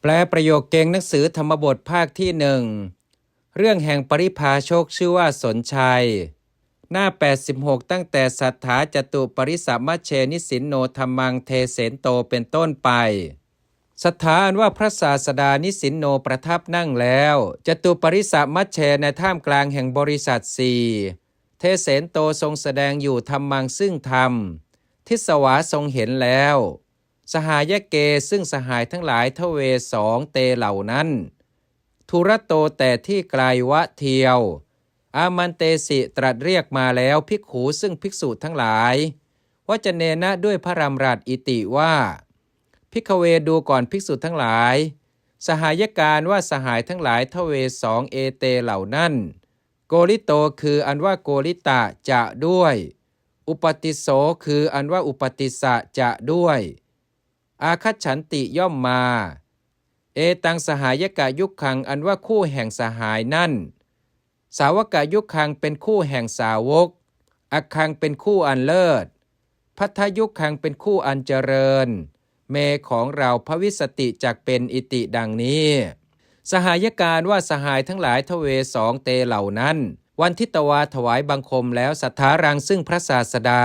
แปลประโยคเก่งหนังสือธรรมบทภาคที่หนึ่งเรื่องแห่งปริพาชกชื่อว่าสนชัย หน้า 86 ตั้งแต่สัทธาจตุปริสัมมเชนิสินโนธรรมังเทเสนโตเป็นต้นไปสัทธาอันว่าพระศาสดานิสินโนประทับนั่งแล้วจตุปริสัมมัชเชในท่ามกลางแห่งบริษัทสี่เทเสนโตทรงแสดงอยู่ธรรมังซึ่งธรรม ทิศวาทรงเห็นแล้ว สหายเกซึ่งสหายทั้งหลายทเวสองเตเหล่านั้นทุรโตแต่ที่ไกลวะเทียว อามันเตสิตรัสเรียกมาแล้วภิกขูซึ่งภิกษุทั้งหลายว่าจะเนนะด้วยพระรำรัสอิติว่าภิกขเวดูก่อนภิกษุทั้งหลาย สหายการว่าสหายทั้งหลายทเวสองเอเตเหล่านั้น โกริโตคืออันว่าโกริตะจะด้วย อุปติโสคืออันว่าอุปติสะจะด้วย อาคัจฉันติย่อมมา เอตังสหายกายุคขังอันว่าคู่แห่งสหายนั่น สาวกายุคขังเป็นคู่แห่งสาวก อักขังเป็นคู่อันเลิศ พัทธยุคขังเป็นคู่อันเจริญ เมของเราพระวิสติจักเป็นอิติดังนี้ สหายการว่าสหายทั้งหลายทเวสองเตเหล่านั้น วันทิตวาถวายบังคมแล้วสัทธารังซึ่งพระศาสดา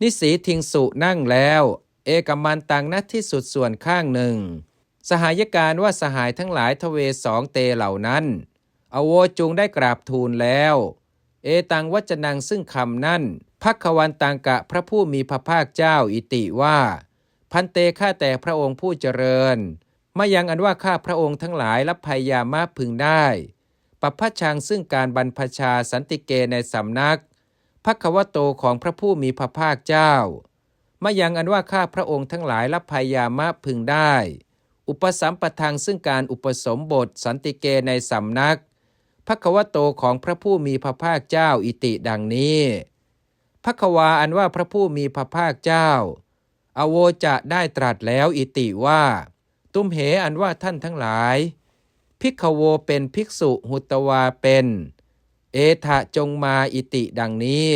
นิสีทิงสุนั่งแล้ว เอกมันตังนัที่สุดส่วนข้างหนึ่ง สหายการว่าสหายทั้งหลายทเวสองเตเหล่านั้น อโวจุงได้กราบทูลแล้ว เอตังวัจนังซึ่งคำนั่นพักขวันตังกะพระผู้มีพระภาคเจ้าอิติว่า พันเตข้าแต่พระองค์ผู้เจริญมายังอันว่าข้าพระองค์ทั้งหลายรับภัยยามาพึงได้ปัพพชังซึ่งการบรรพชาสันติเกในสำนักพักวโตของพระผู้มีพระภาคเจ้า มายังอันว่าข้าพระองค์ทั้งหลายรับภัยามะพึงได้ อุปสัมปทังซึ่งการอุปสมบทสันติเกในสำนักพักวโตของพระผู้มีพระภาคเจ้าอิติดังนี้พักวาอันว่าพระผู้มีพระภาคเจ้า อโวจะได้ตรัสแล้วอิติว่า ตุ้มเหอันว่าท่านทั้งหลาย ภิกขโวเป็นภิกษุหุตวาเป็น เอทะจงมาอิติดังนี้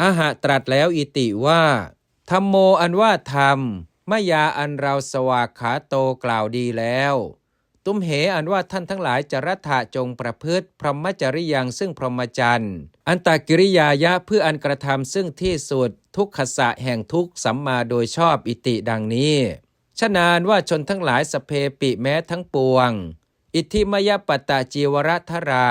อาหะตรัสแล้วอิติว่า ธรรมโมอันว่าธรรมมยาอันเราสวากขาโตกล่าวดีแล้ว ตุ้มเหอันว่าท่านทั้งหลายจรัฐะจงประพฤติ พรหมจริยังซึ่งพรหมจรรย์ อันตากิริยายะเพื่ออันกระทำซึ่งที่สุด ทุกขสะแห่งทุกสัมมาโดยชอบอิติดังนี้ฉะนานว่าชนทั้งหลายสเพปิแม้ทั้งปวง อิทธิมยปตตจีวรธรา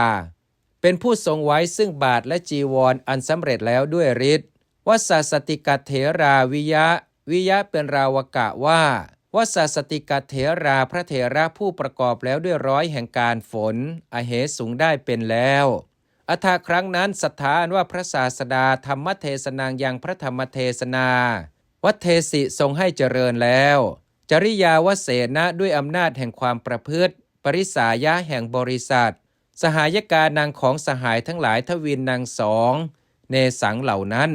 เป็นผู้ทรงไว้ซึ่งบาทและจีวรออันสำเร็จแล้วด้วยฤทธิ์ วัสสติกเถราวิยะ วิยะเป็นราวกะว่าวัสสติกเถราพระเถระผู้ประกอบแล้วด้วยร้อยแห่งการฝน อเหสูงได้เป็นแล้วอัธาครั้งนั้นสถานว่าพระศาสดาธรรมเทศนางยังพระธรรมเทศนา วัดเทสิทรงให้เจริญแล้ว จริยาวเสนะด้วยอำนาจแห่งความประพฤติ ปริสายะแห่งบริษัท สหายการนางของสหายทั้งหลายทวินนางสอง เนสังเหล่านั้น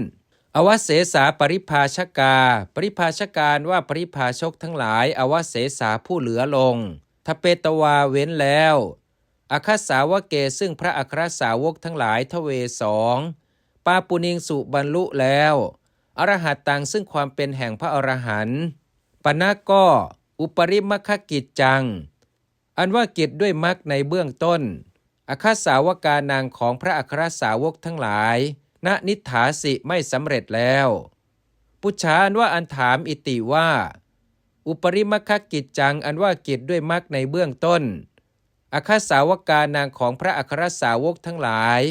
อวเสสาปริภาชกา ปริภาชการว่าปริภาชกทั้งหลาย อวเสสาผู้เหลือลงทเปตวาเว้นแล้วอคสาวเกซึ่งพระอัครสาวกทั้งหลายทเวสองปาปุนิงสุบรรลุแล้ว อรหัตตังซึ่งความเป็นแห่งพระอรหันต์ปนาก็อุปริมคกิจจัง อันว่ากิจด้วยมรรคในเบื้องต้น อคาสาวกานางของพระอัครสาวกทั้งหลาย ณนิฐาสิไม่สำเร็จแล้ว ปุชาอันว่าอันถามอิติว่า อุปริมคกิจจังอันว่ากิจด้วยมรรคในเบื้องต้นอาคาสาวกานางของพระอัครสาวกทั้งหลาย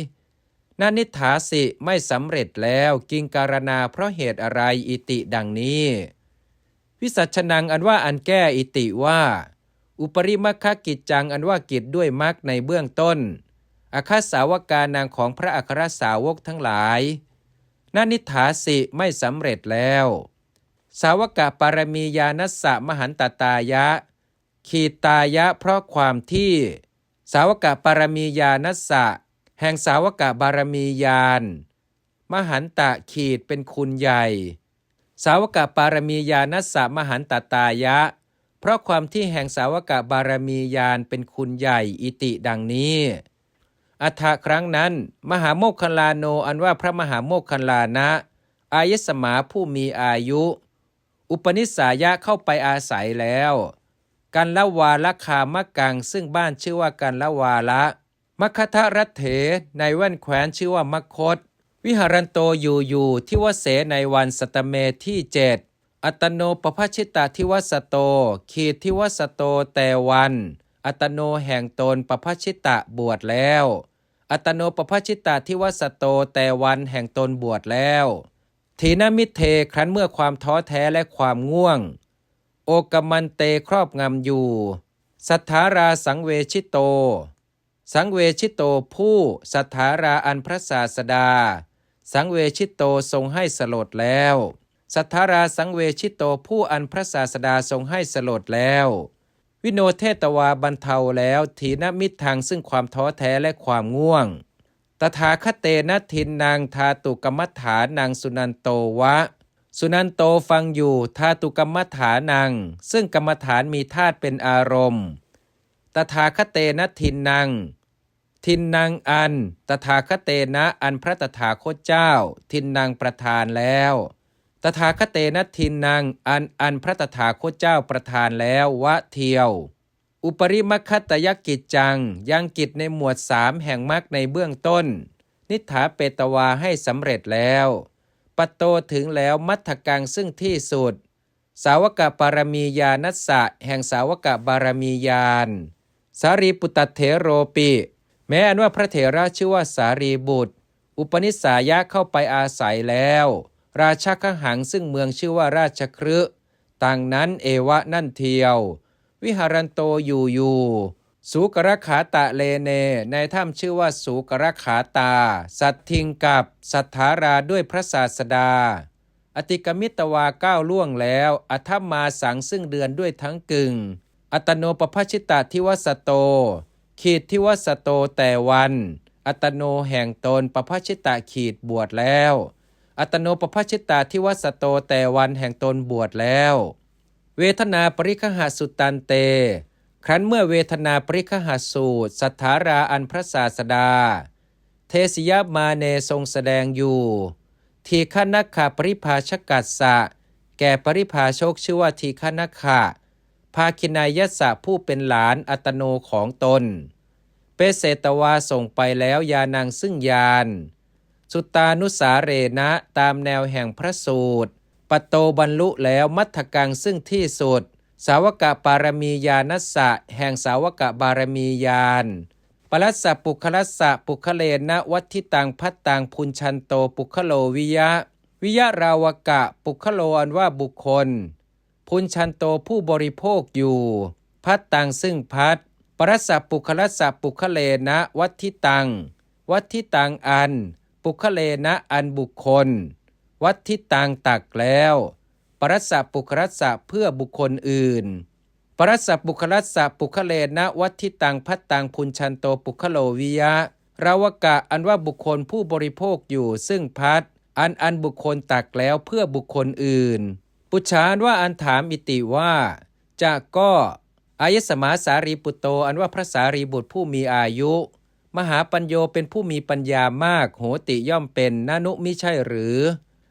นานิฐาสิไม่สำเร็จแล้วกิงการณาเพราะเหตุอะไรอิติดังนี้ วิสัชนังอันว่าอันแก้อิติว่า อุปริมคกิจจังอันว่ากิจด้วยมรรคในเบื้องต้น อาคาสาวกานางของพระอัครสาวกทั้งหลายนานิฐาสิไม่สำเร็จแล้ว สาวกปารมียานัสสะมหันตตายะ ขีตายะเพราะความที่ สาวกปารมียานัสสะแห่งสาวกบารมียาน มหันตะขีดเป็นคุณใหญ่ สาวกปารมียานัสสะมหันตตายะ เพราะความที่แห่งสาวกบารมียานเป็นคุณใหญ่อิติดังนี้ อัฐครั้งนั้น มหาโมคคลาโนอันว่าพระมหาโมคคลานะ อายสมาผู้มีอายุ อุปนิสัยะเข้าไปอาศัยแล้วกันละวาละคามะกัง ซึ่งบ้านชื่อว่ากันละวาละมคทะรัตเถในแว่นแคว้นชื่อว่ามคต วิหารันโตอยู่อยู่ที่วเสในวันสตเมที่เจ็ดอัตโนปภชิตาทิวสโต ขีดทิวสโตแต่วัน อัตโนแห่งตนปภชิตะบวชแล้ว อัตโนปภชิตาทิวสโตแต่วันแห่งตนบวชแล้วทีนมิเทครั้นเมื่อความท้อแท้และความง่วง โอกมันเตครอบงำอยู่ สัทธาราสังเวชิโต สังเวชิโตผู้สัทธาราอันพระศาสดา สังเวชิโตทรงให้สลดแล้ว สัทธาราสังเวชิโตผู้อันพระศาสดาทรงให้สลดแล้ว วิโนเทตวาบรรเทาแล้วทีนมิตรทางซึ่งความท้อแท้และความง่วง ตถาคเตนะทินนางทาตุกรรมฐานนางสุนันโตวะ สุนันโตฟังอยู่ทาตุกรรมฐานัง ซึ่งกรรมฐานมีธาตุเป็นอารมณ์ ตถาคเตนะทินนางทินนางอัน ตถาคเตนะอันพระตถาคตเจ้า ทินนางประทานแล้ว ตถาคเตนทินนางอันอันพระตถาคตเจ้าประทานแล้ววะเทียว อุปริมคตยกิจจัง ยังกิจในหมวดสามแห่งมรรคในเบื้องต้น นิถาเปตวาให้สำเร็จแล้วปโตถึงแล้วมัทธกังซึ่งที่สุด สาวกบารมียานัสสะแห่งสาวกบารมียานสารีปุตตเถโรปิ แม้อันว่าพระเถระชื่อว่าสารีบุตร อุปนิสายะเข้าไปอาศัยแล้ว ราชกหังซึ่งเมืองชื่อว่าราชครึต่างนั้นเอวะนั่นเทียว วิหารันโตอยู่อยู่สูกรขาตะเลเน ในถ้ำชื่อว่าสูกรขาตา สัตทิงกับสัทธาราด้วยพระศาสดา อติกมิตวาก้าวล่วงแล้ว อธรรมมาสังซึ่งเดือนด้วยทั้งกึ่ง อัตโนปภชิตาทิวสโต ขีดทิวสโตแต่วัน อัตโนแห่งตนปภชิตาขีดบวชแล้ว อัตโนปภชิตาทิวสโตแต่วันแห่งตนบวชแล้ว เวทนาปริคหาสุตันเต ครั้นเมื่อเวทนาปริคหาสูตรสัทธาราอันพระศาสดา เทสยมาเนทรงแสดงอยู่ ทีฆนักขะปริภาชกัสสะ แก่ปริภาชกชื่อว่าทีฆนักขะภาคินายสะผู้เป็นหลานอัตโนของตน เปเสตวาส่งไปแล้วยานางซึ่งยาน สุตานุสาเรนะตามแนวแห่งพระสูตรปโตบรรลุแล้วมัทธกังซึ่งที่สุด สาวกะปารมียานัสสะแห่งสาวกะบารมียานปรัสสะปุคลัสสะปุคเลนะวัตทิตังพัตตังพุนชันโตปุคโลวิยะ วิยะราวกะปุคโลอันว่าบุคคล พุนชันโตผู้บริโภคอยู่ พัตตังซึ่งพัดปรัสสะปุคลัสสะปุคเลนะวัตทิตัง วัตทิตังอัน ปุคเลนะอันบุคคล วัตทิตังตักแล้ว ปรัสสะปุคลัสสะเพื่อบุคคลอื่น ปรัสสะปุคลัสสะปุคเลนะวัตทิตังพัตตังพุนชันโตปุคโลวิยะราวกะอันว่าบุคคลผู้บริโภคอยู่ซึ่งพัดอันอันบุคคลตักแล้วเพื่อบุคคลอื่น ปุจฉานว่าอันถามอิติว่าจะก็อายสมาสารีปุตโต อันว่าพระสารีบุตรผู้มีอายุ มหาปัญโยเป็นผู้มีปัญญามาก โหติย่อมเป็นนานุมิใช่หรือ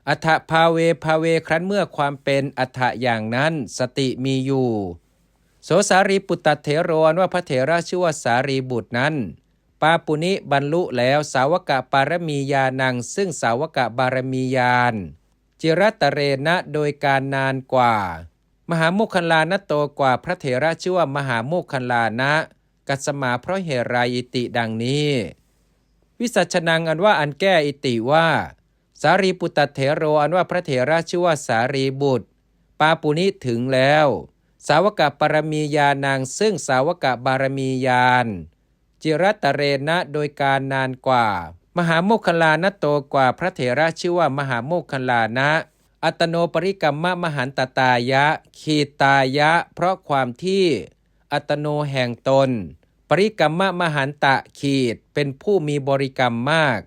อัฏฐภาเวภาเวครั้นเมื่อความเป็นอัฏฐะอย่างนั้นสติมีอยู่ โสสารีปุตตเถโรอนว่าพระเถระชื่อว่าสารีบุตรนั้น ปาปุนิบรรลุแล้วสาวกะปารมียานัง ซึ่งสาวกะบารมียานจิรัตเรณะโดยการนานกว่า มหาโมคคัลลานโตกว่าพระเถระชื่อว่ามหาโมคคัลลานะ กัสมาเพราะเหตุไรอิติดังนี้ วิสัชนังอันว่าอันแก้อิติว่า สารีปุตตเถโรอันว่าพระเถระชื่อว่าสารีบุตร ปาปุนิถึงแล้ว สาวกปรมียานางซึ่งสาวกบารมียาน จิรัตเรณะโดยการนานกว่า มหาโมคคลานะโตกว่าพระเถระชื่อว่ามหาโมคคลลานะอัตโนปริกรรมมหันตตายะ ขีตายะ เพราะความที่อัตโนแห่งตน ปริกรรมมหันตะขีดเป็นผู้มีบริกรรมมาก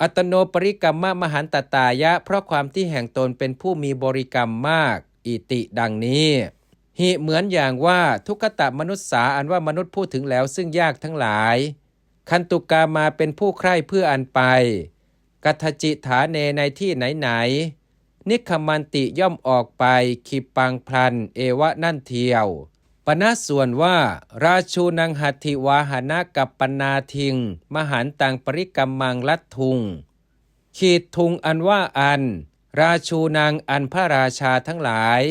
อัตโนปริกรรมมหันตตายะ เพราะความที่แห่งตนเป็นผู้มีบริกรรมมาก อิติดังนี้หิเหมือนอย่างว่าทุกขตะมนุษย์สาอันว่ามนุษย์พูดถึงแล้วซึ่งยากทั้งหลาย คันตุกามาเป็นผู้ใคร่เพื่ออันไป กัทจิฐาเนในที่ไหนไหน นิคมันติย่อมออกไปขีปังพลัน เอวะนั่นเทียว ปณะส่วนว่า ราชูนังหัตถิวาหนะกับปนาทิง มหันตังปริกรรมังลัดทุง ขีดทุงอันว่าอัน ราชูนางอันพระราชาทั้งหลาย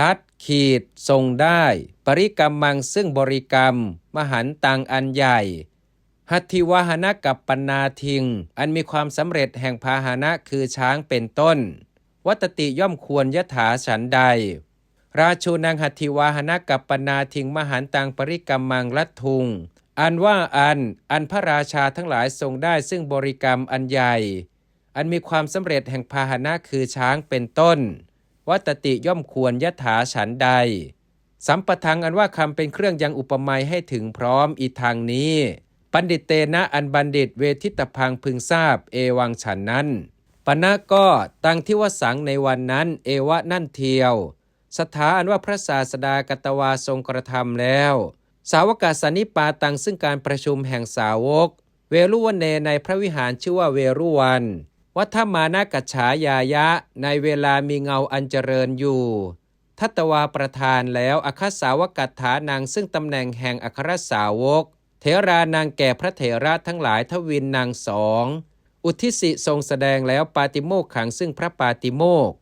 ลัดขีดทรงได้ ปริกรรมมังซึ่งบริกรรม มหันตังอันใหญ่ หัตถิวาหนะกับปนาทิง อันมีความสำเร็จแห่งพาหนะคือช้างเป็นต้น วัตติย่อมควรยถาฉันใด ราชูนางหัตถิวาหนะกับปนาทิงมหันตังปริกรรมมังลัดทุง อันว่าอัน อันพระราชาทั้งหลายทรงได้ซึ่งบริกรรมอันใหญ่ อันมีความสำเร็จแห่งพาหนะคือช้างเป็นต้น วัตติย่อมควรยถาฉันใด สัมปทังอันว่าคำเป็นเครื่องยังอุปมาให้ถึงพร้อมอีทางนี้ ปันดิตเตนะอันบัณฑิตเวทิตพังพึงทราบเอวังฉันนั้นปณะก็ตังที่ว่าสังในวันนั้น เอวะนั่นเทียว สถาอันว่าพระศาสดากตวาทรงกระทำแล้ว สาวกาสานิปาตังซึ่งการประชุมแห่งสาวก เวรุวันเนในพระวิหารชื่อว่าเวรุวัน วัฒมานากัจฉายายะ ในเวลามีเงาอันเจริญอยู่ ทัตวาประธานแล้วอัครสาวกัตถานางซึ่งตำแหน่งแห่งอัครสาวกเถรานางแก่พระเถระทั้งหลายทวินนางสอง อุทิสิทรงแสดงแล้วปาติโมกขังซึ่งพระปาติโมก